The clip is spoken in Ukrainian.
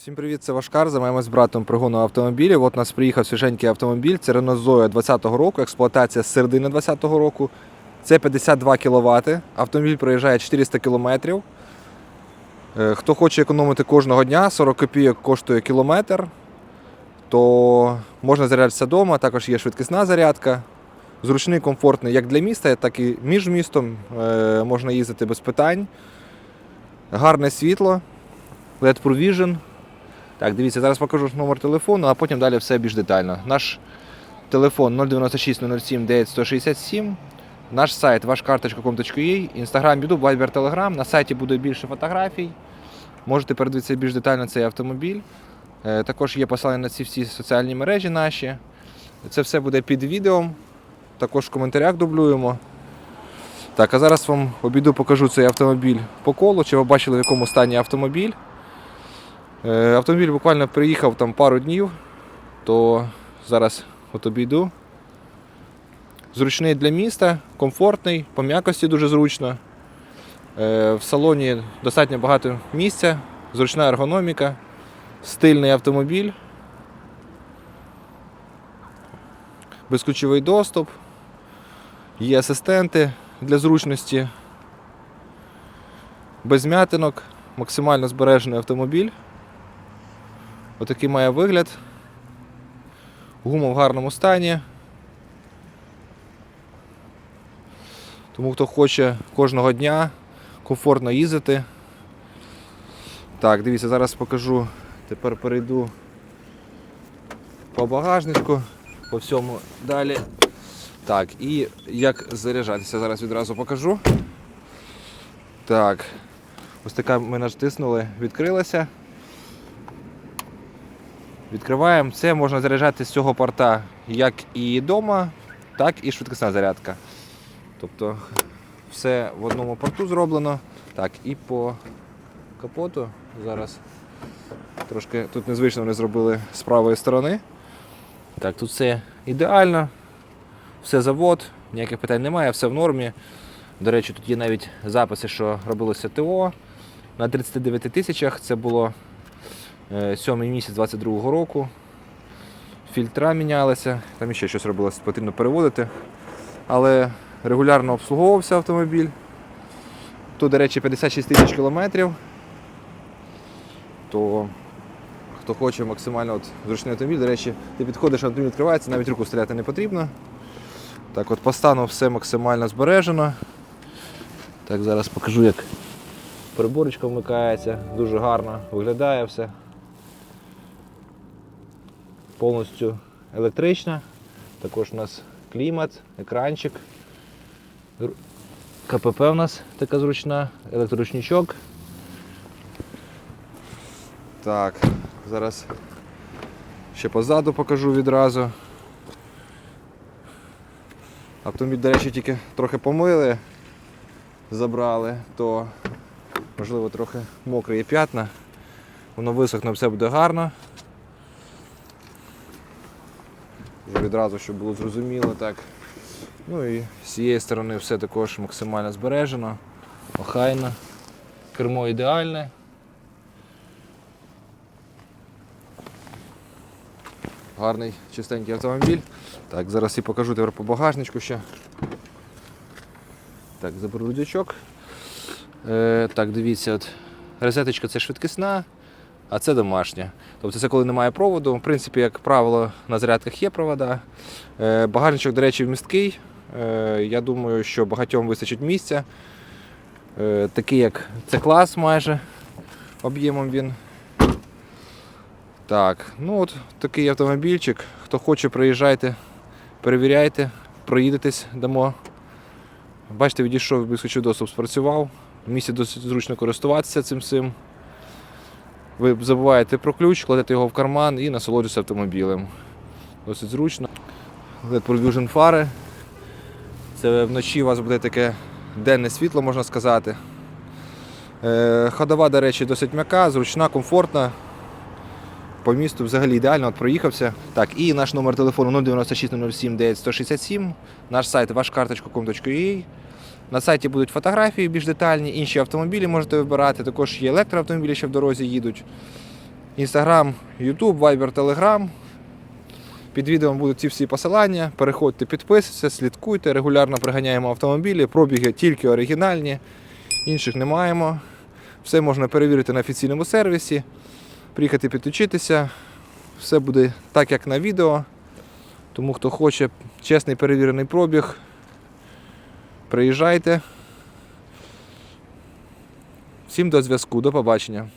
Всім привіт, це Вашкар. Займаємось з братом пригону автомобілів. От нас приїхав свіженький автомобіль. Це Renault Zoe 20-го року, експлуатація з середини 20-го року. Це 52 кВт. Автомобіль проїжджає 400 км. Хто хоче економити кожного дня, 40 копійок коштує кілометр, то можна заряджатися вдома, також є швидкісна зарядка. Зручний, комфортний як для міста, так і між містом. Е, Можна їздити без питань. Гарне світло, LED Provision. Так, дивіться, зараз покажу номер телефону, а потім далі все більш детально. Наш телефон 096 07 9167. Наш сайт вашкарточка.com.ua, інстаграм, Ютуб, Viber, Telegram. На сайті буде більше фотографій. Можете передивитися більш детально цей автомобіль. Е, Також є посилання на ці всі соціальні мережі наші. Це все буде під відео. Також в коментарях дублюємо. Так, а зараз вам обіду покажу цей автомобіль по колу, чи ви бачили, в якому стані автомобіль. Е, Автомобіль буквально приїхав там пару днів, то зараз от обійду. Зручний для міста, комфортний, по м'якості дуже зручно. Е, В салоні достатньо багато місця, зручна ергономіка, стильний автомобіль, безключовий доступ, є асистенти для зручності, без м'ятинок, максимально збережений автомобіль. Отакий має вигляд. Гума в гарному стані. Тому хто хоче кожного дня комфортно їздити. Так, дивіться, зараз покажу. Тепер перейду по багажнику, по всьому далі. Так, і як заряджатися, зараз відразу покажу. Так, ось така ми натиснули, відкрилася. Відкриваємо. Це можна заряджати з цього порта як і вдома, так і швидкісна зарядка. Тобто все в одному порту зроблено. Так, і по капоту зараз трошки тут незвично вони зробили з правої сторони. Так, тут все ідеально, все завод, ніяких питань немає, все в нормі. До речі, тут є навіть записи, що робилося ТО на 39 тисячах. Це було Е, сьомий місяць 22-го року. Фільтра мінялися, там ще щось робилося, потрібно переводити. Але регулярно обслуговувався автомобіль. Тут, до речі, 56 тисяч кілометрів. То хто хоче максимально от, зручний автомобіль, до речі, ти підходиш, автомобіль відкривається, навіть руку стріляти не потрібно. Так, от по стану все максимально збережено. Так, зараз покажу, як приборочка вмикається, дуже гарно виглядає все. Повністю електрична. Також у нас клімат, екранчик. КПП у нас така зручна, електроручничок. Так, зараз ще позаду покажу відразу. Автомобіль, до речі, тільки трохи помили, забрали, то можливо трохи мокрі є п'ятна. Воно висохне, все буде гарно. Відразу, щоб було зрозуміло так. Ну і з цієї сторони все також максимально збережено, охайно. Кермо ідеальне. Гарний чистенький автомобіль. Так, зараз і покажу тепер по багажничку ще. Так, заберу рюкзачок. Е, так, дивіться, от розеточка це швидкісна, а це домашня. Тобто це коли немає проводу. В принципі, як правило, на зарядках є провода. Е, багажничок, до речі, вмісткий. Е, я думаю, що багатьом вистачить місця. Е, такий як це клас майже об'ємом він. Так, ну от такий автомобільчик. Хто хоче, приїжджайте, перевіряйте, проїдетесь, дамо. Бачите, відійшов безключовий доступ спрацював. В місті досить зручно користуватися цим всім. Ви забуваєте про ключ, кладете його в карман і насолоджуєтеся автомобілем. Досить зручно. LED фари. Це вночі у вас буде таке денне світло, можна сказати. Е, Ходова, до речі, досить м'яка, зручна, комфортна. По місту взагалі ідеально от проїхався. Так, і наш номер телефону 096 07 9167, наш сайт вашкарточка.com.ua. На сайті будуть фотографії більш детальні, інші автомобілі можете вибирати. Також є електроавтомобілі, що в дорозі їдуть. Інстаграм, Ютуб, Вайбер, Телеграм. Під відео будуть ці всі посилання. Переходьте, підписуйтесь, слідкуйте, регулярно приганяємо автомобілі, пробіги тільки оригінальні, інших не маємо. Все можна перевірити на офіційному сервісі, приїхати підключитися. Все буде так, як на відео. Тому хто хоче чесний перевірений пробіг, приїжджайте. Всім до зв'язку, до побачення.